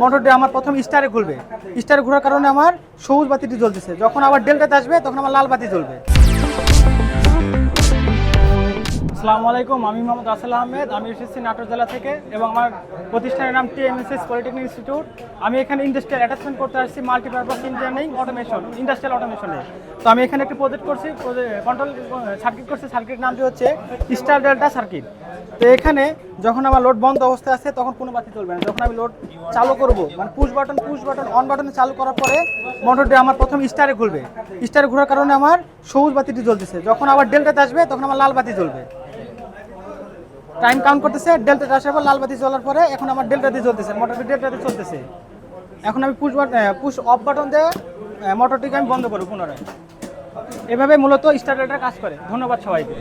মোটরটি আমার প্রথম স্টারে ঘুরবে। স্টারে ঘোরার কারণে আমার সবুজ বাতিটি জ্বলতেছে। যখন আবার ডেল্টাতে আসবে, তখন আমার লাল বাতি জ্বলবে। আসসালামু আলাইকুম, আমি মোহাম্মদ রাসেল আহমেদ। আমি এসেছি নাটোর জেলা থেকে এবং আমার প্রতিষ্ঠানের নাম টিএমএসএস পলিটেকনিক ইনস্টিটিউট। আমি এখানে ইন্ডাস্ট্রিয়াল অ্যাটাচমেন্ট করতে আসছি মাল্টিপারপাস ইঞ্জিনিয়ারিং অটোমেশন ইন্ডাস্ট্রিয়াল অটোমেশনে তো আমি এখানে একটি প্রজেক্ট করছি কন্ট্রোল সার্কিট করছি। সার্কিট নামটি হচ্ছে স্টার ডেল্টা সার্কিট তো এখানে যখন আমার লোড বন্ধ অবস্থায় আছে, তখন কোনো বাতি চলবে না। যখন আমি লোড চালু করব মানে push button push button on বাটনে চালু করার পরে মোটরটি আমার প্রথম স্টারে ঘুরবে। স্টারে ঘোরার কারণে আমার সবুজ বাতিটি জ্বলতেছে। যখন আবার ডেল্টাতে আসবে, তখন আমার লাল বাতি জ্বলবে। টাইম কাউন্ট করতেছে ডেল্টাতে আসার পর লাল বাতি জ্বলার পরে এখন আমার ডেল্টাতে চলতেছে মোটরটি ডেল্টাতে চলতেছে। এখন আমি push button push off button দিয়ে মোটরটিকে আমি বন্ধ করব পুনরায়। এভাবে মূলত স্টার্টারটা কাজ করে। ধন্যবাদ সবাইকে।